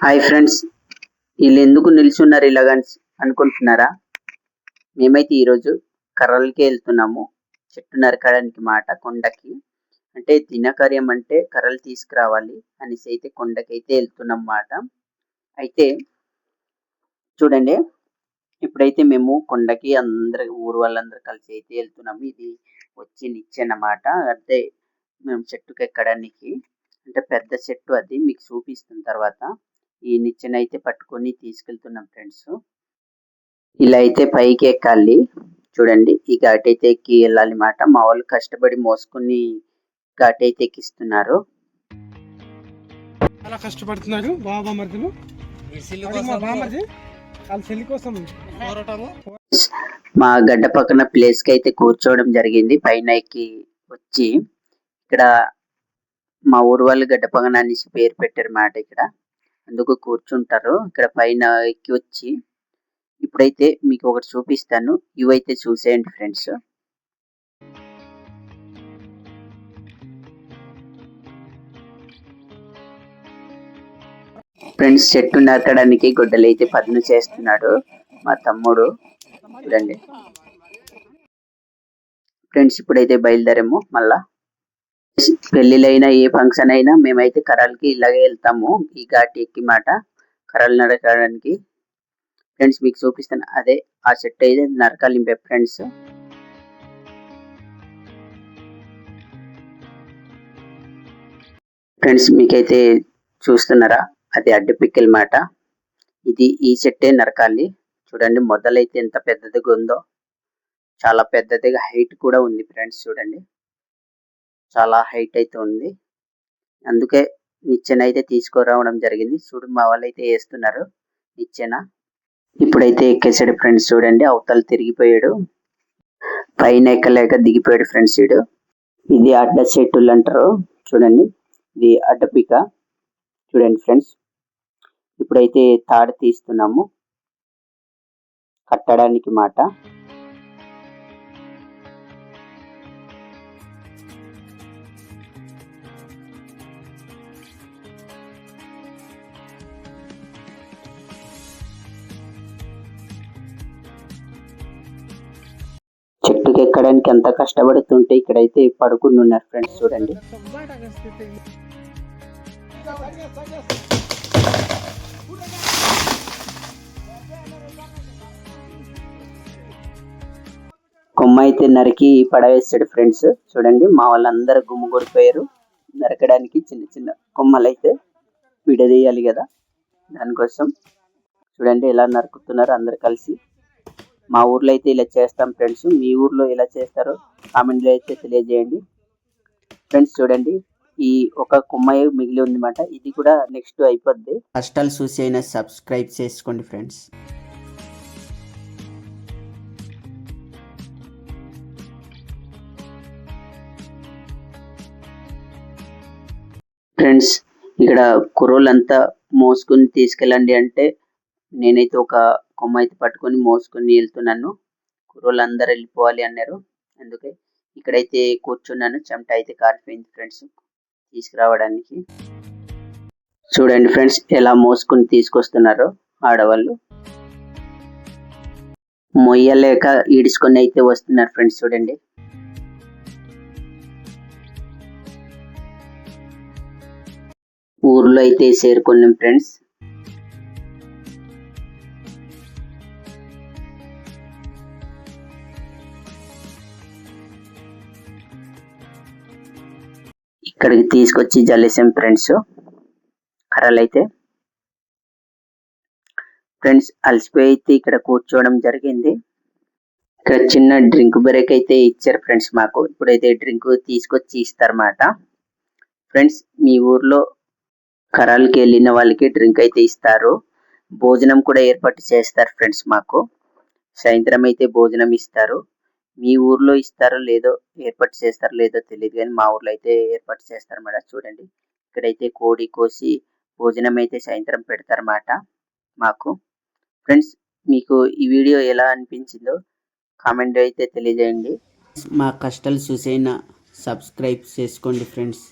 Hi friends వీళ్ళు ఎందుకు నిల్చున్నారు ఇలాగ అని- అనుకుంటున్నారా? మేమైతే ఈరోజు కర్రలకి వెళ్తున్నాము. చెట్టు నరకడానికి మాట కొండకి. అంటే దినకార్యం అంటే కర్రలు తీసుకురావాలి అనేసి అయితే కొండకి అయితే వెళ్తున్నాం మాట. అయితే చూడండి. ఇప్పుడైతే మేము కొండకి అందరు ఊరు వాళ్ళందరూ కలిసి అయితే వెళ్తున్నాము. ఇది వచ్చి నిచ్చన్నమాట అదే మేము చెట్టుకి ఎక్కడానికి అంటే పెద్ద చెట్టు అది మీకు చూపిస్తున్న తర్వాత ఈ నిచ్చెన అయితే పట్టుకొని తీసుకెళ్తున్నాం ఫ్రెండ్స్. ఇలా అయితే పైకి ఎక్కాలి చూడండి ఈ ఘాట్ అయితే ఎక్కి వెళ్ళాలి మాట. మా వాళ్ళు కష్టపడి మోసుకుని ఘాట్ అయితే ఎక్కిస్తున్నారు. చాలా కష్టపడుతున్నారు బాబా మరుదులు మా గడ్డ పక్కన ప్లేస్కి అయితే కూర్చోవడం జరిగింది. పైన ఎక్కి వచ్చి ఇక్కడ మా ఊరు వాళ్ళు గడ్డ పక్కన అనేసి పేరు పెట్టారు మాట ఇక్కడ. అందుకు కూర్చుంటారు. ఇక్కడ పైన ఎక్కి వచ్చి ఇప్పుడైతే మీకు ఒకటి చూపిస్తాను. ఇవైతే చూసేయండి ఫ్రెండ్స్. ఫ్రెండ్స్ చెట్టు నరకడానికి గొడ్డలు అయితే పదును చేస్తున్నాడు మా తమ్ముడు. చూడండి. ఫ్రెండ్స్ ఇప్పుడైతే బయలుదేరాము మళ్ళా. పెళ్ళిలైనా ఏ ఫంక్షన్ అయినా మేమైతే కర్రలకి ఇలాగే వెళ్తాము. ఈ ఘాటి ఎక్కి మాట కర్రలు నరకడానికి. ఫ్రెండ్స్ మీకు చూపిస్తాను. అదే ఆ చెట్టు అయితే నరకాలి ఫ్రెండ్స్ ఫ్రెండ్స్ మీకైతే చూస్తున్నారా? అది అడ్డు పిక్కల మాట. ఇది ఈ చెట్టే నరకాలి. చూడండి మొదలైతే ఎంత పెద్దదిగా ఉందో. చాలా పెద్దదిగా హైట్ కూడా ఉంది ఫ్రెండ్స్ చూడండి. చాలా హైట్ అయితే ఉంది. అందుకే నిచ్చెన అయితే తీసుకురావడం జరిగింది. చూడు మా వాళ్ళు అయితే వేస్తున్నారు నిచ్చెన. ఇప్పుడైతే ఎక్కేసాడు ఫ్రెండ్స్ చూడండి అవతల తిరిగిపోయాడు. పైన ఎక్కలేక దిగిపోయాడు ఫ్రెండ్స్ వీడు. ఇది అడ్డ చెట్టులు అంటారు చూడండి ఇది అడ్డపిక చూడండి ఫ్రెండ్స్ ఇప్పుడైతే తాడు తీస్తున్నాము. కట్టడానికి మాట. పైకి ఎక్కడానికి ఎంత కష్టపడుతుంటే ఇక్కడైతే పడుకుని ఉన్నారు ఫ్రెండ్స్ చూడండి. కొమ్మ అయితే నరికి పడవేస్తాడు ఫ్రెండ్స్ చూడండి. మా వాళ్ళందరూ గుమ్ముగొడిపోయారు నరకడానికి చిన్న చిన్న కొమ్మలు అయితే విడదీయాలి కదా. దానికోసం చూడండి ఎలా నరుకుతున్నారు అందరు కలిసి. మా ఊర్లో అయితే ఇలా చేస్తాం ఫ్రెండ్స్. మీ ఊర్లో ఎలా చేస్తారో కామెంట్లో అయితే తెలియజేయండి. ఫ్రెండ్స్ చూడండి ఈ ఒక కొమ్మ మిగిలి ఉందన్నమాట. ఇది కూడా నెక్స్ట్ అయిపోద్ది. కష్టాలు చూసి అయినా సబ్స్క్రైబ్ చేసుకోండి ఫ్రెండ్స్. ఫ్రెండ్స్ ఇక్కడ కుర్రోళ్ళంతా మోసుకుని తీసుకెళ్ళండి అంటే నేనైతే ఒక కొమ్మ అయితే పట్టుకొని మోసుకొని వెళ్తున్నాను కుర్రోళ్ళందరూ వెళ్ళిపోవాలి అన్నారు. అందుకే ఇక్కడైతే కూర్చున్నాను. చెమట అయితే కారిపోయింది ఫ్రెండ్స్ తీసుకురావడానికి. చూడండి ఫ్రెండ్స్ ఎలా మోసుకుని తీసుకొస్తున్నారో ఆడవాళ్ళు. మొయ్యలేక ఈడ్చుకొని అయితే వస్తున్నారు ఫ్రెండ్స్ చూడండి. ఊర్లో అయితే చేరుకున్నాం ఫ్రెండ్స్. ఇక్కడికి తీసుకొచ్చి జల్లేసాం ఫ్రెండ్స్. కర్రలు అయితే ఫ్రెండ్స్ అలసిపోయి అయితే ఇక్కడ కూర్చోవడం జరిగింది. ఇక్కడ చిన్న డ్రింక్ బ్రేక్ అయితే ఇచ్చారు ఫ్రెండ్స్ మాకు. ఇప్పుడైతే డ్రింక్ తీసుకొచ్చి ఇస్తారన్నమాట. ఫ్రెండ్స్ మీ ఊర్లో కరాలకి వెళ్ళిన వాళ్ళకి డ్రింక్ అయితే ఇస్తారు. భోజనం కూడా ఏర్పాటు చేస్తారు ఫ్రెండ్స్ మాకు. సాయంత్రం అయితే భోజనం ఇస్తారు. మీ ఊర్లో ఇస్తారో లేదో ఏర్పాటు చేస్తారో లేదో తెలియదు కానీ మా ఊర్లో అయితే ఏర్పాటు చేస్తారు మేడం. చూడండి. ఇక్కడైతే కోడి కోసి భోజనం అయితే సాయంత్రం పెడతారన్నమాట మాకు. ఫ్రెండ్స్ మీకు ఈ వీడియో ఎలా అనిపించిందో కామెంట్ అయితే తెలియజేయండి. మా కష్టాలు చూసైనా సబ్స్క్రైబ్ చేసుకోండి ఫ్రెండ్స్.